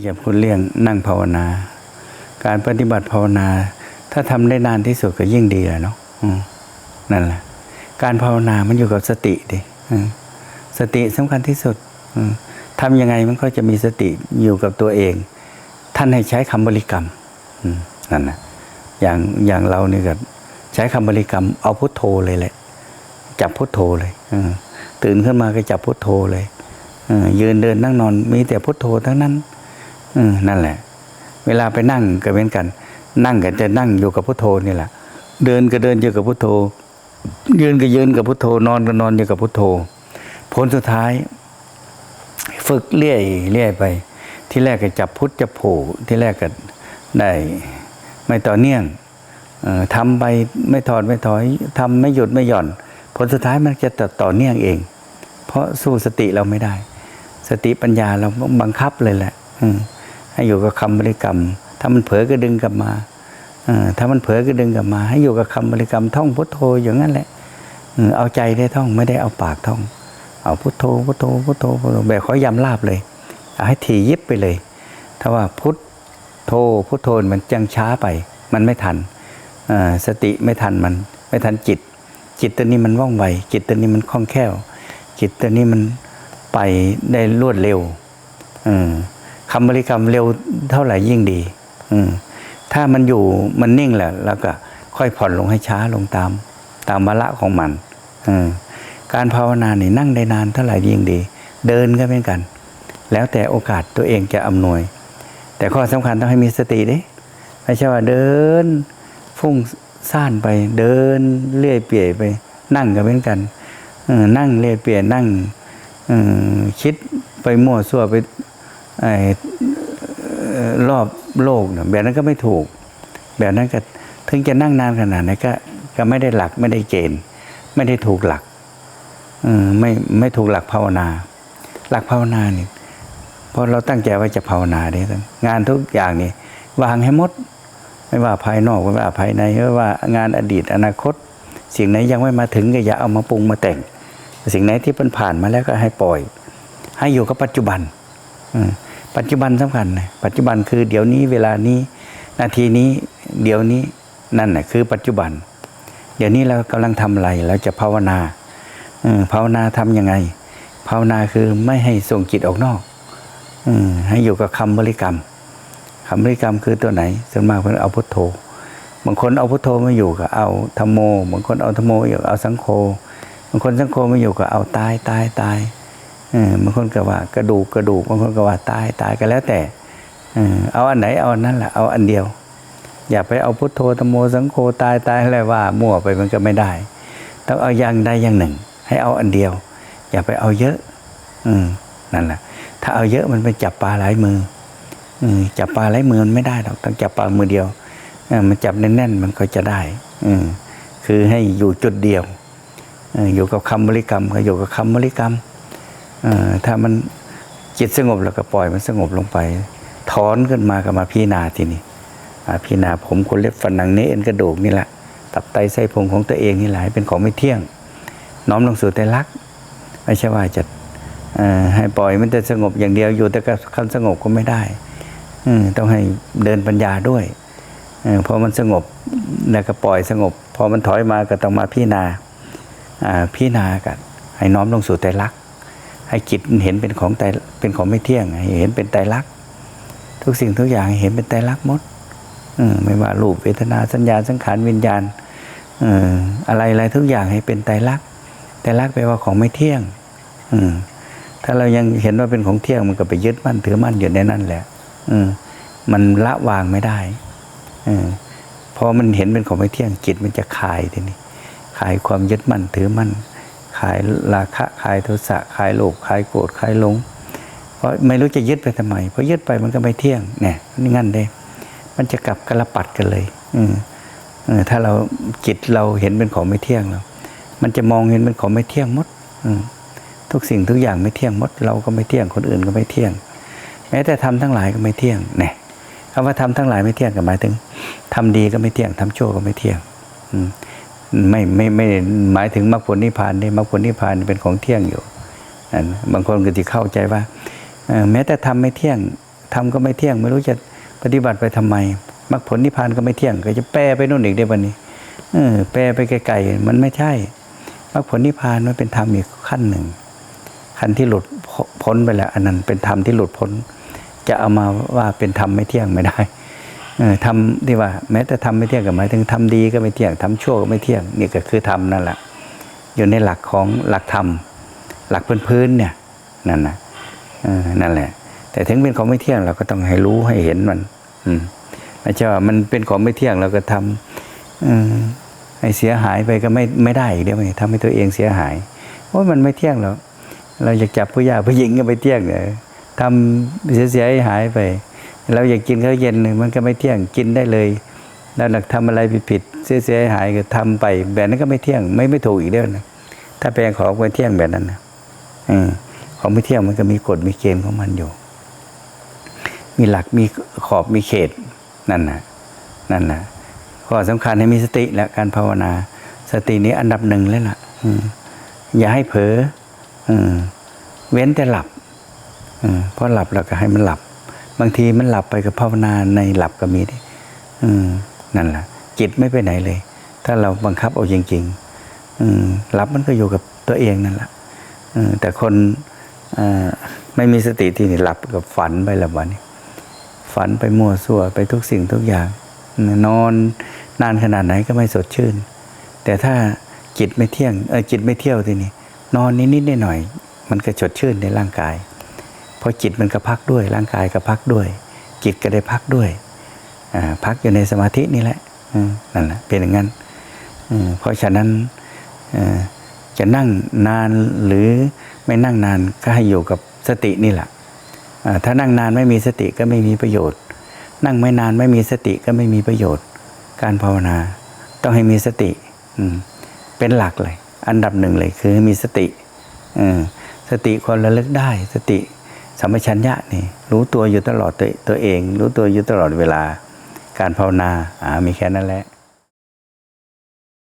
อย่าพูดเรื่องนั่งภาวนา การปฏิบัติภาวนา ถ้าทำได้นานที่สุดก็ยิ่งดีแหละเนาะนั่นแหละ การภาวนามันอยู่กับสติดิสติสำคัญที่สุดอืมทำยังไงมันก็จะมีสติอยู่กับตัวเอง ท่านให้ใช้คำบริกรรมนั่นนะอย่างอย่างเราเนี่ยก็ใช้คำบริกรรม เอาพุทโธเลยแหละ จับพุทโธเลยอตื่นขึ้นมาก็จับพุทโธเลยอยืนเดินนั่งนอนมีแต่พุทโธทั้งนั้น อนั่นแหละ เวลาไปนั่งก็เหมือนกัน นั่งก็จะนั่งอยู่กับพุทโธนี่แหละ เดินก็เดินอยู่กับพุทโธ ยืนก็ยืนกับพุทโธ นอนก็นอนอยู่กับพุทโธ ผลสุดท้าย ฝึกเรื่อยเรื่อยไป ที่แรกก็จับพุทธจับโผที่แรกก็ได้ไม่ต่อเนื่องออทำไปไม่ถอดไม่ถอยทำไม่หยุดไม่หย่อน ผลสุดท้ายมันจะต่อต่อเนื่องเอง เพราะสู้สติเราไม่ได้ สติปัญญาเราบังคับเลยแหละ อืม ให้อยู่กับคำบริกรรม ถ้ามันเผลอก็ดึงกลับมาอถ้ามันเผลอก็ดึงกลับมา ให้อยู่กับคำบริกรรมท่องพุทโธอย่างนั้นแหละเอาใจได้ท่องไม่ได้เอาปากท่อง เอาพุทโธพุทโธพุทโธพุทโธแบบขอยำลาบเลย เอาให้ถี่ยิบไปเลย ถ้าว่าพุทโธพุทโธมันจังช้าไป มันไม่ทันอ่อสติไม่ทันมัน ไม่ทันจิต จิตตัวนี้มันว่องไวจิตตัวนี้มันคล่องแคล่วจิตตัวนี้มันไปได้รวดเร็วเออ คำบริกรรมเร็วเท่าไหร่ยิ่งดี อืมถ้ามันอยู่มันนิ่งแหละ แล้วก็ค่อยผ่อนลงให้ช้าลงตาม ตามวาระของมันออการภาวนานี่นั่งได้นานเท่าไหร่ยิ่งดี เดินก็เหมือนกัน แล้วแต่โอกาสตัวเองจะอำนวย แต่ข้อสำคัญต้องให้มีสติดิไม่ใช่ว่าเดินฟุ้งซ่านไปเดินเลื่อยเปื่ยไป นั่งก็เหมือนกันอนั่งเลื่อยเปื่ยนั่งอคิดไปมั่วซั่วไป ไอ้รอบโลกเนี่ยแบบนั้นก็ไม่ถูก แบบนั้นก็ถึงจะนั่งนานขนาดไหนก็ก็ไม่ได้หลักไม่ได้เกณฑ์ ไม่ได้ถูกหลักอไม่ไม่ถูกหลักภาวนา หลักภาวนาเนี่ยพอเราตั้งใจว่าจะภาวนาเนี่ยงานทุกอย่างนี่วางให้หมด ไม่ว่าภายนอกไม่ว่าภายในไม่ว่างานอดีตอนาคต สิ่งไหนยังไม่มาถึงก็อย่าเอามาปรุงมาแต่ง สิ่งไหนที่มันผ่านมาแล้วก็ให้ปล่อย ให้อยู่กับปัจจุบันอื ปัจจุบันสำคัญนะปัจจุบันคือเดี๋ยวนี้เวลานี้ นาทีนี้เดี๋ยวนี้นั่นแหละคือปัจจุบัน เดี๋ยวนี้เรากำลังทำอะไรเราจะภาวนาออภาวนาทำยังไง ภาวนาคือไม่ให้ส่งจิตออกนอกอมให้อยู่กับคำบริกรรมคำบริกรรมคือตัวไหนส่วนมากเพื่อนเอาพุทโธ บางคนเอาพุทโธไม่อยู่ก็เอาธรรมโม บางคนเอาธรรมโมอยู่ก็เอาสังโฆบางคนสังโฆไม่อยู่ก็เอาตายตายตายเออ บางคนก็ว่ากระดูกกระดูกบางคนก็ว่าตายตายก็แล้วแต่เอาอันไหนเอาอันนั้นแหละเอาอันเดียว อย่าไปเอาพุทโธธรรมโมสังโฆตายตายอะไรว่ามั่วไปมันก็ไม่ได้ ต้องเอาอย่างใดอย่างหนึ่ง ให้เอาอันเดียว อย่าไปเอาเยอะ อืมนั่นแหละถ้าเอาเยอะมันเป็นจับปลาหลายมืออืจับปลาหลายมือมันไม่ได้หรอกต้องจับปลามือเดียวมันจับแน่นๆมันก็จะได้ อืคือให้อยู่จุดเดียวอยู่กับคำบริกรรมก็อยู่กับคำบริกรรม ถ้ามันจิตสงบแล้วก็ปล่อยมันสงบลงไป ถอนขึ้นมาก็มาพิจารณาทีนี้พิจารณาผมคนเล็บฟันหนังเนื้อเอ็นกระดูกนี่แหละตับไตไส้พุงของตัวเองนี่แหละเป็นของไม่เที่ยง น้อมลงสู่ใจรักไม่ใช่ว่าจะให้ปล่อยมันแต่สงบอย่างเดียวอยู่แต่กับคำสงบก็ไม่ได้อต้องให้เดินปัญญาด้วยเออพอมันสงบแล้วก็ปล่อยสงบ พอมันถอยมาก็ต้องมาพิจารณาอ่าพิจารณากันให้น้อมลงสู่ใจรัก ให้จิตเห็นเป็นของไตเป็นของไม่เที่ยงเห็นเป็นไตรลักษณ์ทุกสิ่งทุกอย่างเห็นเป็นไตรลักษณ์หมดอไม่ว่ารูปเวทนาสัญญาสังขารวิญญาณออะไรอะไรทุกอย่างให้เป็นไตรลักษณ์ไตรลักษณ์แปลว่าของไม่เที่ยงอืถ้าเรายังเห็นว่าเป็นของเที่ยงมันก็ไปยึดมั่นถือมั่นอยู่ในนั่นแหละอืมันละวางไม่ได้ออพอมันเห็นเป็นของไม่เที่ยงจิตมันจะคลายทีนี้คลายความยึดมั่นถือมั่น คลายราคะคลายโทสะคลายโลภคลายโกรธคลายหลง เพราะไม่รู้จะยึดไปทำไมเพราะยึดไปมันก็ไม่เที่ยงเนี่ยนี่งั้นเด้มันจะกลับกระปัดกันเลย อืมถ้าเราจิตเราเห็นเป็นของไม่เที่ยงแล้วมันจะมองเห็นเป็นของไม่เที่ยงหมด อืทุกสิ่งทุกอย่างไม่เที่ยงหมด เราก็ไม่เที่ยงคนอื่นก็ไม่เที่ยง แม้แต่ทำทั้งหลายก็ไม่เที่ยงเนี่ยคำว่าทำทั้งหลายไม่เที่ยงก็หมายถึงทำดีก็ไม่เที่ยงทำชั่วก็ไม่เที่ยง อืม ไม่ไม่ไม่หมายถึงมรรคผลนิพพานนี่มรรคผลนิพพานเป็นของเที่ยงอยู่บางคนก็จะเข้าใจว่าแม้แต่ทำไม่เที่ยงธรรมก็ไม่เที่ยง ไม่รู้จะปฏิบัติไปทำไมมรรคผลนิพพานก็ไม่เที่ยง ก็จะแปรไปโน่นอีกได้บันนี้เออแปรไปไกลๆมันไม่ใช่มรรคผลนิพพานมันเป็นธรรมอีกขั้นหนึ่ง ขั้นที่หลุดพ้นไปแล้ว อันนั้นเป็นธรรมที่หลุดพ้น จะเอามาว่าเป็นธรรมไม่เที่ยงไม่ได้ ทำที่ว่า แม้แต่ทำไม่เที่ยงก็หมายถึงทำดีก็ไม่เที่ยงทำชั่วก็ไม่เที่ยงนี่ก็คือธรรมนั่นแหละอยู่ในหลักของหลักธรรมหลักพื้นๆเนี่ยนั่นนะนั่นแหละ แต่ถึงเป็นของไม่เที่ยงเราก็ต้องให้รู้ให้เห็นมัน อืมไม่ใช่ว่ามันเป็นของไม่เที่ยงเราก็ทำอืมให้เสียหายไปก็ไม่ไม่ได้อีกเดี๋ยวมันทำให้ตัวเองเสียหายเพรามันไม่เที่ยงหรอกเราอยากจับผู้หญิงผู้หญิงก็ไม่เที่ยงเลยทำเสียเสียหายไป เราอยากกินข้าวเย็นมันก็ไม่เที่ยงกินได้เลยแล้วหลักทำอะไรผิดเสียหายก็ทำไป แบบนั้นก็ไม่เที่ยงไม่ไม่ถูกอีกเด้อนะถ้าแปลงของไม่เที่ยงแบบนั้นนะอของไม่เที่ยงมันก็มีกฎมีเกณฑ์ของมันอยู่ มีหลักมีขอบมีเขตนั่นนะนั่นนะข้อสำคัญให้มีสติและการภาวนา สตินี้อันดับหนึ่งเลยล่ะอือย่าให้เผลออืเว้นแต่หลับอืเพราะหลับเราก็ให้มันหลับ บางทีมันหลับไปกับภาวนาในหลับก็มีดิอืมนั่นแหละจิตไม่ไปไหนเลย ถ้าเราบังคับเอาจริงๆอืมหลับมันก็อยู่กับตัวเองนั่นแหละแต่คนไม่มีสติที่นี่หลับกับฝันไปละวันนี้ฝันไปมั่วซั่วไปทุกสิ่งทุกอย่าง นอนนานขนาดไหนก็ไม่สดชื่น แต่ถ้าจิตไม่เที่ยงจิตไม่เที่ยวทีนี้นอนนิดๆหน่อยๆมันก็สดชื่นในร่างกาย เพราะจิตมันก็พักด้วย ร่างกายก็พักด้วย จิตก็ได้พักด้วยพักอยู่ในสมาธินี่แหละนั่นแหละเป็นอย่างนั้นเพราะฉะนั้นจะนั่งนานหรือไม่นั่งนานก็ให้อยู่กับสตินี่แหละถ้านั่งนานไม่มีสติก็ไม่มีประโยชน์ นั่งไม่นานไม่มีสติก็ไม่มีประโยชน์ การภาวนาต้องให้มีสติเป็นหลักเลย อันดับหนึ่งเลยคือให้มีสติสติคนระลึกได้สติ สัมปชัญญะนี่รู้ตัวอยู่ตลอดตัวตัวเอง รู้ตัวอยู่ตลอดเวลา การภาวนาอ่ามีแค่นั้นแหละ